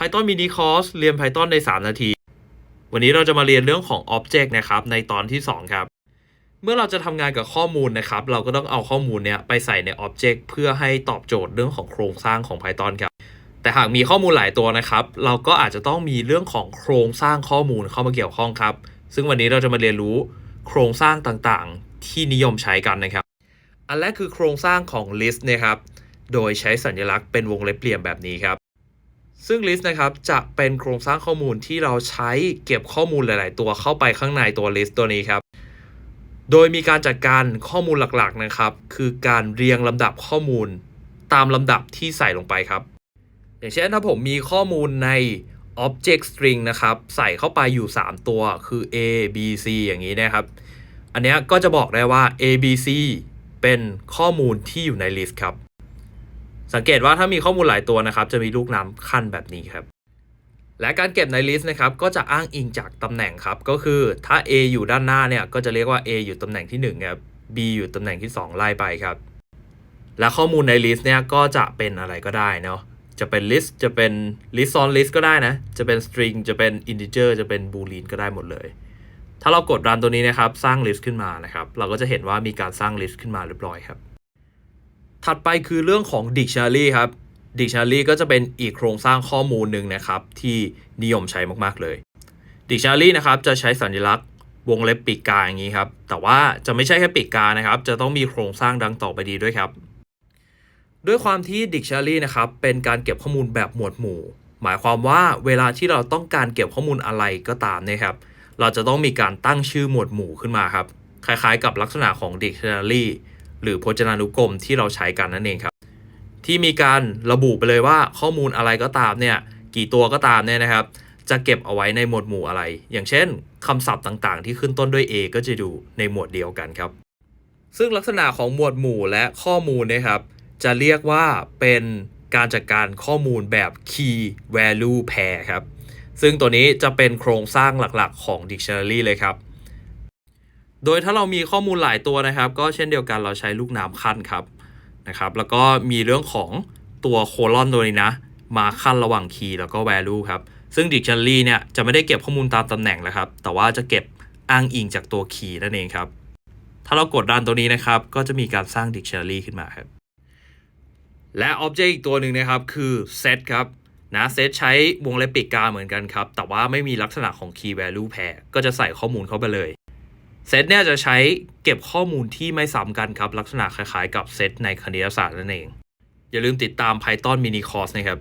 Python Mini Course เรียน Python ใน 3 นาที วันนี้เราจะมาเรียนเรื่องของ Object นะครับ ในตอนที่ 2 ครับ เมื่อเราจะทำงานกับข้อมูลนะครับ เราก็ต้องเอาข้อมูลเนี้ยไปใส่ใน Object เพื่อให้ตอบโจทย์เรื่องของโครงสร้างของ Python ครับ แต่หากมีข้อมูลหลายตัวนะครับ เราก็อาจจะต้องมีเรื่องของโครงสร้างข้อมูลเข้ามาเกี่ยวข้องครับ ซึ่งวันนี้เราจะมาเรียนรู้โครงสร้างต่างๆ ที่นิยมใช้กันนะครับ อันแรกคือโครงสร้างของ list นะครับ โดยใช้สัญลักษณ์เป็นวงเล็บเหลี่ยมแบบนี้ครับ ซึ่ง list นะครับจะเป็นโครงสร้างข้อมูลที่เราใช้เก็บข้อมูลหลาย ๆ ตัวเข้าไปข้างในตัว list ตัวนี้ครับ โดยมีการจัดการข้อมูลหลัก ๆ นะครับ คือการเรียงลำดับข้อมูลตามลำดับที่ใส่ลงไปครับ อย่างเช่นถ้าผมมีข้อมูลใน object string นะครับ ใส่เข้าไปอยู่ 3 ตัวคือ a b c อย่างนี้นะครับ อันนี้ก็จะบอกได้ว่า a b c เป็นข้อมูลที่อยู่ใน list ครับ สังเกตว่าถ้ามีข้อมูลหลายตัวนะครับ จะมีลูกน้ำขั้นแบบนี้ครับ และการเก็บใน list นะครับ ก็จะอ้างอิงจากตำแหน่งครับ ก็คือถ้า a อยู่ด้านหน้าเนี่ย ก็จะเรียกว่า a อยู่ตำแหน่งที่1ครับ b อยู่ตำแหน่งที่ 2 ไล่ไปครับ และข้อมูลใน list เนี่ยก็จะเป็นอะไรก็ได้เนาะ จะเป็น list จะเป็น list on list ก็ได้นะ จะเป็น string จะเป็น integer จะเป็น boolean ก็ได้หมดเลย ถ้าเรากดรันตัวนี้นะครับ สร้าง list ขึ้นมานะครับ เราก็จะเห็นว่ามีการสร้าง list ขึ้นมาเรียบร้อยครับ ถัดไปคือเรื่องของ dictionary ครับ dictionary ก็จะเป็นอีกโครงสร้างข้อมูลหนึ่งนะครับ ที่นิยมใช้มากๆเลย dictionary นะครับจะใช้สัญลักษณ์วงเล็บปีกกาอย่างนี้ครับ แต่ว่าจะไม่ใช่แค่ปีกกานะครับ จะต้องมีโครงสร้างดังต่อไปดีด้วยครับ ด้วยความที่ dictionary นะครับเป็นการเก็บข้อมูลแบบหมวดหมู่ หมายความว่าเวลาที่เราต้องการเก็บข้อมูลอะไรก็ตามเนะครับ เราจะต้องมีการตั้งชื่อหมวดหมู่ขึ้นมาครับ คล้ายๆ กับลักษณะของ dictionary หรือพจนานุกรมที่เราใช้กันนั่นเองครับ ที่มีการระบุไปเลยว่าข้อมูลอะไรก็ตามเนี่ยกี่ตัวก็ตามเนี่ยนะครับ จะเก็บเอาไว้ในหมวดหมู่อะไร อย่างเช่นคำศัพท์ต่างๆ ที่ขึ้นต้นด้วย A ก็จะดูในหมวดเดียวกันครับ ซึ่งลักษณะของหมวดหมู่และข้อมูลเนะครับ จะเรียกว่าเป็นการจัดการข้อมูลแบบ key value pair ครับซึ่งตัวนี้จะเป็นโครงสร้างหลักๆของ dictionary เลยครับ โดยถ้าเรามีข้อมูลหลายตัวนะครับ ก็เช่นเดียวกันเราใช้ลูกน้ำขั้นครับนะครับ แล้วก็มีเรื่องของตัวโคลอนตัวนี้นะ มาขั้นระหว่าง key แล้วก็ value ครับ ซึ่ง dictionary เนี่ยจะไม่ได้เก็บข้อมูลตามตำแหน่งแล้วครับ แต่ว่าจะเก็บอ้างอิงจากตัว key นั่นเองครับ ถ้าเรากดดันตัวนี้นะครับ ก็จะมีการสร้าง dictionary ขึ้นมาครับ และ object อีกตัวหนึ่งนะครับคือ set ครับนะ set ใช้วงเล็บปีกกาเหมือนกันครับ แต่ว่าไม่มีลักษณะของ key value pair ก็จะใส่ข้อมูลเข้าไปเลย เซตเนี่ยจะใช้เก็บข้อมูลที่ไม่ซ้ำกันครับ ลักษณะคล้ายๆกับเซตในคณิตศาสตร์นั่นเอง อย่าลืมติดตาม Python Mini Course นะครับ